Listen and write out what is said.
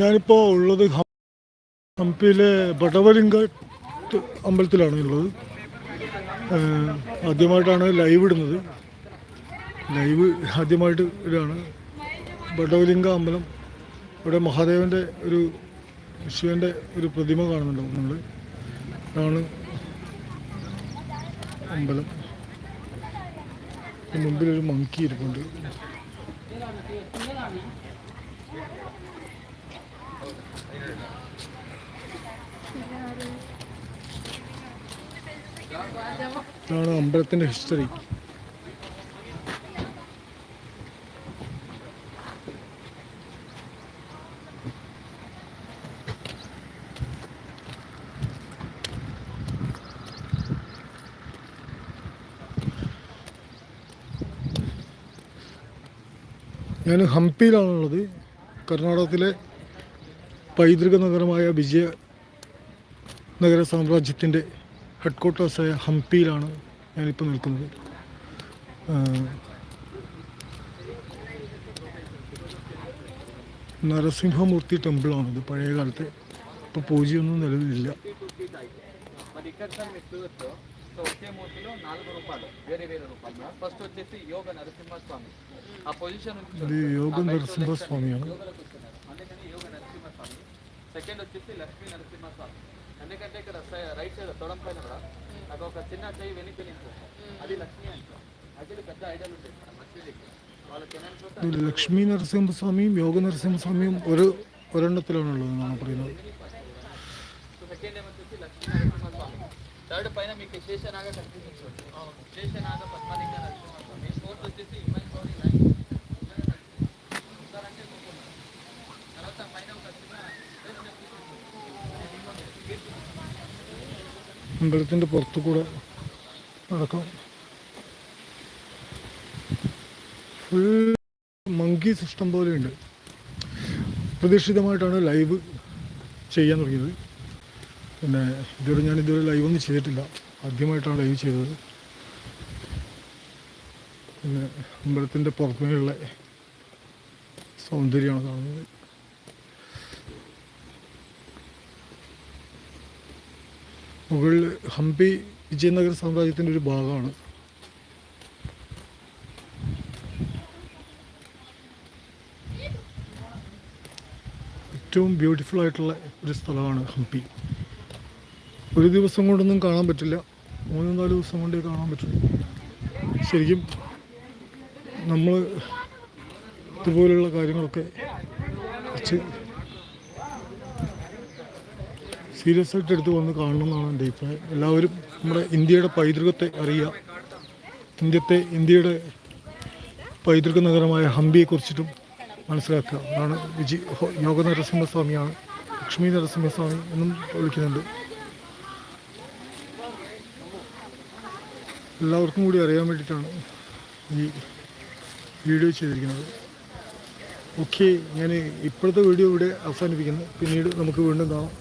ഞാനിപ്പോൾ ഉള്ളത് ഹംപിയിലെ ബടവലിംഗ അമ്പലത്തിലാണ് ഉള്ളത്. ആദ്യമായിട്ടാണ് ലൈവ് ഇടുന്നത്. ലൈവ് ആദ്യമായിട്ട് ഇതാണ് ബടവലിംഗ അമ്പലം ഇവിടെ മഹാദേവന്റെ ഒരു ശിവന്റെ ഒരു പ്രതിമ കാണുന്നുണ്ടാവും നമ്മൾ അതാണ് അമ്പലം. മുമ്പിലൊരു മങ്കി ഇരിപ്പുണ്ട്. ഇതാണ് അമ്പലത്തിന്റെ ഹിസ്റ്ററി ഞാൻ ഹംപിയിലാണുള്ളത്. കർണാടകത്തിലെ പൈതൃക നഗരമായ വിജയ നഗര സാമ്രാജ്യത്തിൻ്റെ ഹെഡ് ക്വാർട്ടേഴ്സായ ഹംപിയിലാണ് ഞാനിപ്പോൾ നിൽക്കുന്നത് ആഹ് നരസിംഹമൂർത്തി ടെമ്പിളാണിത് പഴയ കാലത്തെ ഇപ്പോൾ പൂജയൊന്നും നിലവിലില്ല మరి ఇక్కడ సార్ మీరు చూడొచ్చు సో ఒకే మూర్తిలో నాలుగు రూపాయలు వేరే వేరే రూపాయలు ఫస్ట్ వచ్చేసి యోగ నరసింహస్వామి ఆ పొజిషన్ ఉంది ഇത് യോഗ సెకండ్ వచ్చేసి లక్ష్మీ నరసింహస్వామి ఎందుకంటే ఇక్కడ రైట్ సైడ్ తొడం పైన కూడా నాకు ఒక చిన్న చెయ్యి వెనక్కి నింటుంది అది లక్ష్మీ అంటారు యాక్చువల్లీ పెద్ద ఐడియాలు ఉంటాయి మన మసీదుకి వాళ్ళకి ఏమనుకుంటే ഇതിൽ ലക്ഷ്മി നരസിംഹസ്വാമിയും യോഗ നരസിംഹസ്വാമിയും ഒരു ഒരെണ്ണത്തിലാണുള്ളത് എന്നാണ് പറയുന്നത് సెకండ్ ఏమొచ్చేసి లక్ష్మీ నరసింహస్వామి థర్డ్ పైన మీకు శేషనాగ కనిపిస్తుంది శేషనాగ పద్మలింగ അമ്പലത്തിന്റെ പുറത്തു കൂടെ നടക്കാം. ഫുൾ മങ്കീസ് ഇഷ്ടം പോലെയുണ്ട്. പ്രതീക്ഷിതമായിട്ടാണ് ലൈവ് ചെയ്യാൻ തുടങ്ങിയത്. പിന്നെ ഇതുവരെ ഞാൻ ഇതുവരെ ലൈവൊന്നും ചെയ്തിട്ടില്ല. ആദ്യമായിട്ടാണ് ലൈവ് ചെയ്തത്. പിന്നെ അമ്പലത്തിന്റെ പുറമേയുള്ള സൗന്ദര്യമാണ് കാണുന്നത്. മുകളിൽ ഹംപി വിജയനഗര സാമ്രാജ്യത്തിന്റെ ഒരു ഭാഗമാണ്. ഏറ്റവും ബ്യൂട്ടിഫുൾ ആയിട്ടുള്ള ഒരു സ്ഥലമാണ് ഹംപി. ഒരു ദിവസം കൊണ്ടൊന്നും കാണാൻ പറ്റില്ല. മൂന്ന് നാല് ദിവസം കൊണ്ടേ കാണാൻ പറ്റുള്ളൂ. ശരിക്കും നമ്മൾ ഇതുപോലുള്ള കാര്യങ്ങളൊക്കെ കുറച്ച് സീരിയസ് ആയിട്ട് എടുത്ത് വന്ന് കാണണമെന്നാണ് എന്റെ അഭിപ്രായം. എല്ലാവരും നമ്മുടെ ഇന്ത്യയുടെ പൈതൃകത്തെ അറിയുക. ഇന്ത്യത്തെ ഇന്ത്യയുടെ പൈതൃക നഗരമായ ഹംപിയെക്കുറിച്ചിട്ടും മനസ്സിലാക്കുക. അതാണ് വിജി യോഗ നരസിംഹസ്വാമിയാണ് ലക്ഷ്മി നരസിംഹസ്വാമി എന്നും വിളിക്കുന്നുണ്ട്. എല്ലാവർക്കും കൂടി അറിയാൻ വേണ്ടിയിട്ടാണ് ഈ വീഡിയോ ചെയ്തിരിക്കുന്നത്. ഓക്കെ ഞാൻ ഇപ്പോഴത്തെ വീഡിയോ ഇവിടെ അവസാനിപ്പിക്കുന്നു. പിന്നീട് നമുക്ക് വീണ്ടും കാണാം.